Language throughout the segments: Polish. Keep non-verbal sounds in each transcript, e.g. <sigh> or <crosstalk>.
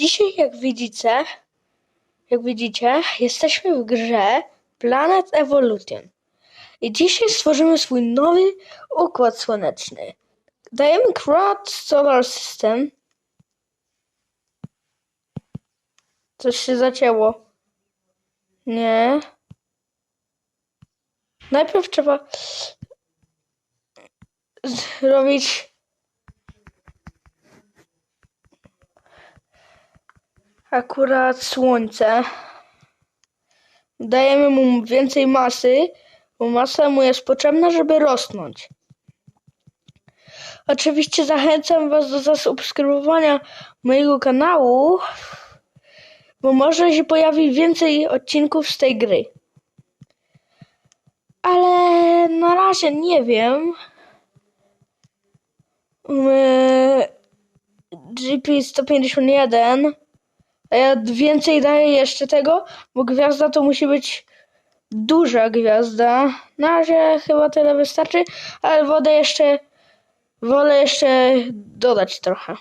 Dzisiaj, jak widzicie, jak widzicie, jesteśmy w grze Planet Evolution. I dzisiaj stworzymy swój nowy układ słoneczny. Dajemy Crowd Solar System. Coś się zacięło. Nie. Najpierw trzeba zrobić akurat słońce. Dajemy mu więcej masy, bo masa mu jest potrzebna, żeby rosnąć. Oczywiście zachęcam Was do zasubskrybowania mojego kanału, bo może się pojawi więcej odcinków z tej gry. Ale na razie nie wiem. My- GP 151 ja więcej daję jeszcze tego, bo gwiazda to musi być duża gwiazda. Na razie chyba tyle wystarczy, ale wodę jeszcze wolę jeszcze dodać trochę.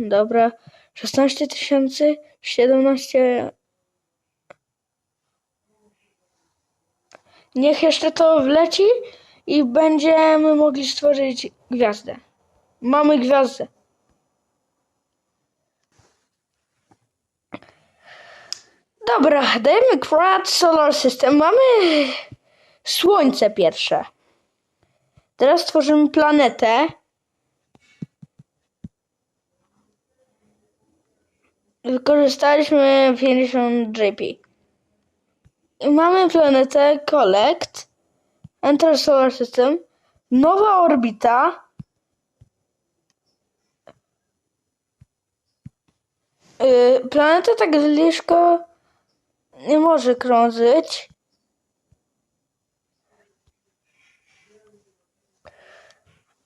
Dobra. 16 tysięcy, 17 Niech jeszcze to wleci i będziemy mogli stworzyć gwiazdę. Mamy gwiazdę. Dobra, dajemy Quad Solar System. Mamy Słońce pierwsze. Teraz tworzymy planetę. Wykorzystaliśmy 50 JP. Mamy planetę Collect, Enter Solar System, nowa orbita, yy, planeta tak blisko nie może krążyć.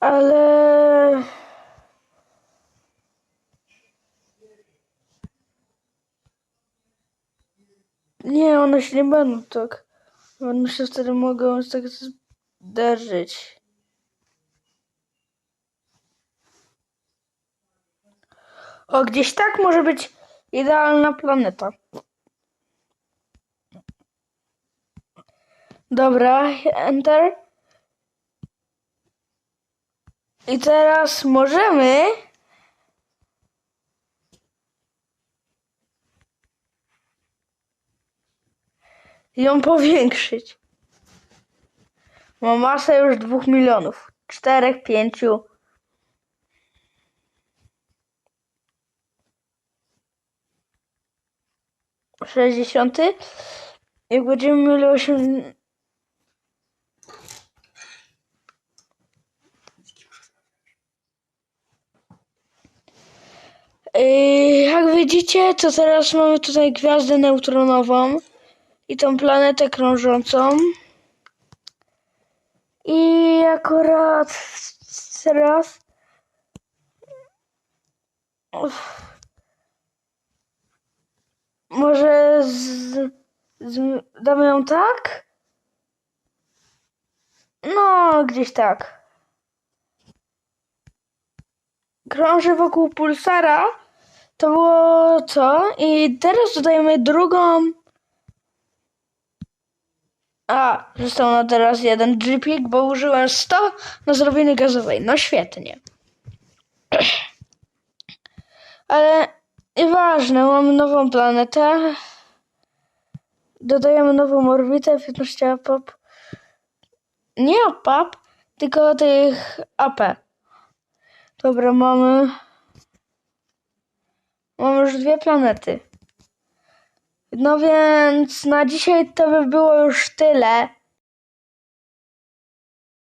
Ale Nie, one się nie będą tak. One się wtedy mogą tak zderzyć. O, gdzieś tak może być idealna planeta. Dobra, enter. I teraz możemy ją powiększyć. Ma masę już dwóch milionów. Czterech, pięciu. Sześćdziesiąty. Jak będziemy mieli osiem... Yy, Jak widzicie, to teraz mamy tutaj gwiazdę neutronową i tą planetę krążącą. I akurat teraz. Uff. Może z, z, damy ją tak? No, gdzieś tak. Krąży wokół pulsara. To było co? I teraz dodajemy drugą a, został na teraz jeden dripik, bo użyłem 100 na zrobienie gazowej. No świetnie. <clears throat> Ale nieważne, mamy nową planetę. Dodajemy nową orbitę, 15 apap. Nie apap, tylko tych AP. Dobra, mamy... Mamy już dwie planety. No więc na dzisiaj to by było już tyle.